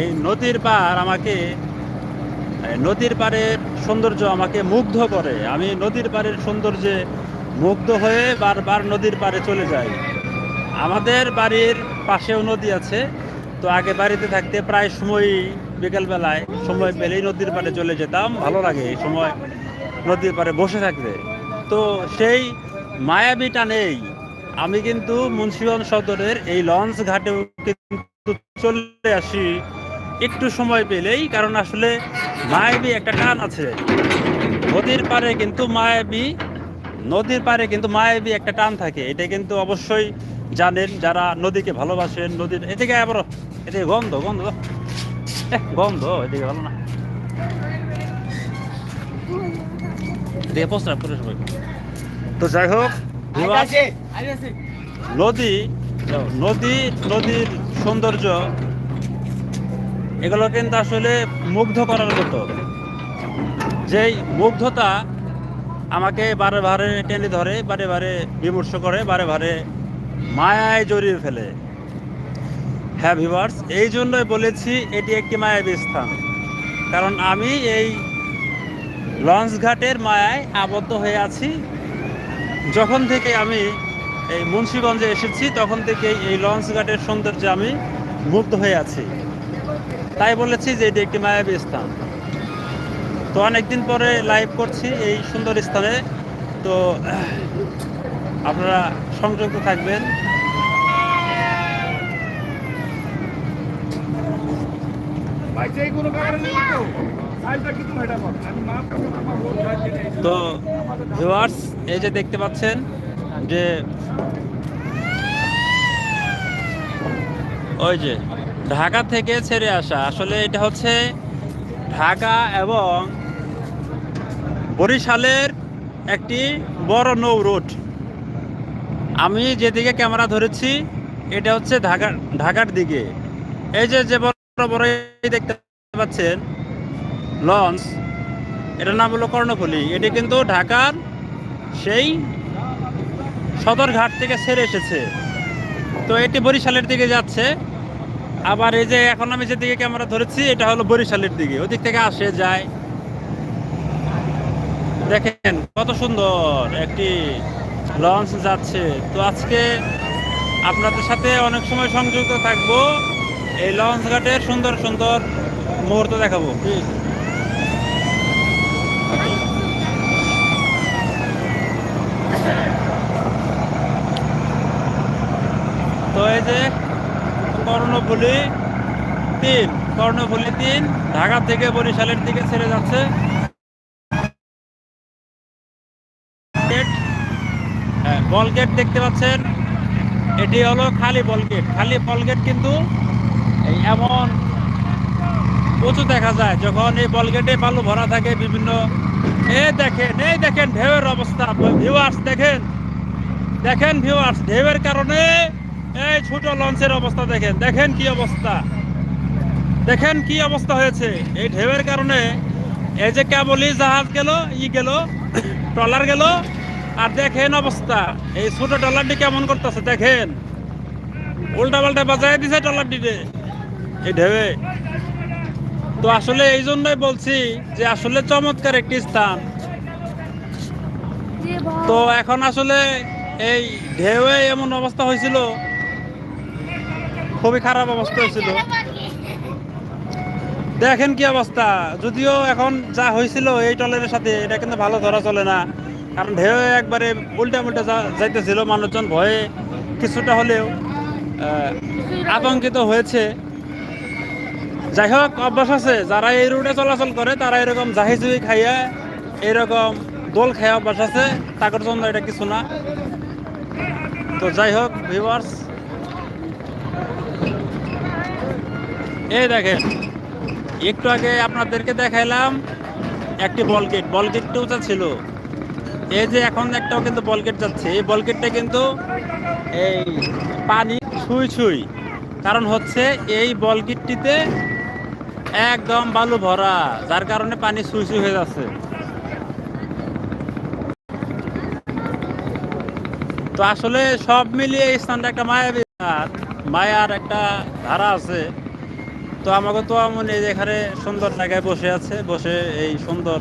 এই নদীর পার আমাকে নদীর পাড়ের সৌন্দর্য আমাকে মুগ্ধ করে। আমি নদীর পাড়ের সৌন্দর্যে মুগ্ধ হয়ে বারবার নদীর পাড়ে চলে যাই। আমাদের বাড়ির পাশেও নদী আছে, তো আগে বাড়িতে থাকতে প্রায় সময় বিকেলবেলায় সময় পেলেই নদীর পাড়ে চলে যেতাম। ভালো লাগে এই সময় নদীর পাড়ে বসে থাকতে। তো সেই মায়াবিটা নেই। আমি কিন্তু মুন্সিগঞ্জ সদরের এই লঞ্চ ঘাটেও কিন্তু চলে আসি। একটু সময় পেলেই কারণ আসলে মায়াবী একটা টান আছে। নদীর পাড়ে কিন্তু মায়াবী নদীর পাড়ে কিন্তু মায়াবী একটা টান থাকে। এটা কিন্তু অবশ্যই জানেন যারা নদীকে ভালোবাসেন নদীর এদিকে আবার এদিকে গন্ধ গন্ধ। গন্ধ এদিকে ভালো না। এদিকে প্রস্তাব করে সবাই। তো যাই হোক নদী নদী নদীর সৌন্দর্য এগুলো কিন্তু আসলে মুগ্ধ করার মতো। যেই মুগ্ধতা আমাকে বারে বারে টেনে ধরে, বারে বারে বিমর্ষ করে, বারে বারে মায়ায় জড়িয়ে ফেলে। হ্যাঁ ভিভার্স এই জন্যই বলেছি এটি একটি মায়াবী স্থান। কারণ আমি এই লঞ্চ ঘাটের মায়ায় আবদ্ধ হয়ে আছি। যখন থেকে আমি এই মুন্সিগঞ্জে এসেছি, তখন থেকে এই লঞ্চ ঘাটের সৌন্দর্যে আমি মুগ্ধ হয়ে আছি। তাই বলেছি যে এটি একটি মায়াবী স্থান। তো অনেকদিন পরে লাইভ করছি এই সুন্দর স্থানে। তো আপনারা সংযুক্ত থাকবেন। তো ভিউয়ার্স এই যে দেখতে পাচ্ছেন যে ওই যে ঢাকা থেকে ছেড়ে আসা। আসলে এটা হচ্ছে ঢাকা এবং বরিশালের একটি বড় নৌ রুট। আমি যেদিকে ক্যামেরা ধরেছি, এটা হচ্ছে ঢাকা ঢাকার দিকে। এই যে যে বড় বড় দেখতে পাচ্ছেন, লঞ্চ, এটার নাম হলো কর্ণফুলী। এটি কিন্তু ঢাকার সেই সদরঘাট থেকে ছেড়ে এসেছে। তো এটি বরিশালের দিকে যাচ্ছে। আবার এই যে এখন আমি যেদিকে ক্যামেরা ধরেছি, এটা হলো বরিশালের দিকে। ওদিক থেকে আসে, যায়। দেখেন, কত সুন্দর একটি লঞ্চ যাচ্ছে। তো আজকে আপনাদের সাথে অনেক সময় সংযুক্ত থাকব। এই লঞ্চ ঘাটের সুন্দর সুন্দর মুহূর্ত দেখাবো কি তো এই যে কর্ণফুলি তিন কর্ণফুলি তিন, ঢাকা থেকে বরিশালের দিকে ছেড়ে যাচ্ছে। হ্যাঁ বল গেট দেখতে পাচ্ছেন। এটি হলো খালি বল গেট খালি বল গেট কিন্তু এমন উঁচু দেখা যায়, যখন এই বল গেটে বালু ভরা থাকে বিভিন্ন। এ দেখেন এই দেখেন, ঢেউয়ের অবস্থা। ভিউয়ার্স দেখেন। দেখেন ভিউয়ার্স ঢেউয়ের কারণে এই ছোট লঞ্চের অবস্থা দেখেন দেখেন কি অবস্থা। দেখেন কি অবস্থা হয়েছে। এই ঢেউয়ের কারণে এই যে কেবলই জাহাজ গেল, ই গেল, ট্রলার গেল, আর দেখেন অবস্থা। এই ছোট ট্রলারটি কেমন করতেছে, দেখেন। উল্টা পাল্টা বাজায় দিছে ট্রলারটিতে এই ঢেউয়ে। তো আসলে এই জন্যই বলছি যে আসলে চমৎকার একটি স্থান। তো এখন আসলে এই ঢেউয়ে এমন অবস্থা হয়েছিল খুবই খারাপ অবস্থা হয়েছিল। দেখেন কি অবস্থা। যদিও এখন যা হয়েছিল এই টলের সাথে, এটা কিন্তু ভালো ধরা চলে না। কারণ ঢেউ একবারে উল্টা উল্টা যাইতেছিল, মানুষজন ভয়ে কিছুটা হলেও আতঙ্কিত হয়েছে। যাই হোক, অভ্যাস আছে। যারা এই রুটে চলাচল করে, তারা এরকম জাহিজুহি খাইয়া, এরকম দোল খাইয়া অভ্যাস আছে। তাদের জন্য এটা কিছু না। তো যাই হোক ভিউয়ার্স এই দেখেন, একটু আগে আপনাদেরকে দেখাইলাম একটি বল গেট বল গেটটা উঁচা ছিল? এই যে এখন একটাও কিন্তু বল গেট যাচ্ছে। এই বল গেটটা কিন্তু এই পানি ছুঁই ছুঁই। কারণ হচ্ছে এই বল গেটটিতে একদম বালু ভরা, যার কারণে পানি ছুঁই ছুঁই হয়ে যাচ্ছে। তো আসলে সব মিলিয়ে এই স্থানটা একটা মায়াবী মায়ার একটা ধারা আছে। তো আমাকে তো মনে এখানে সুন্দর জায়গায় বসে আছে বসে এই সুন্দর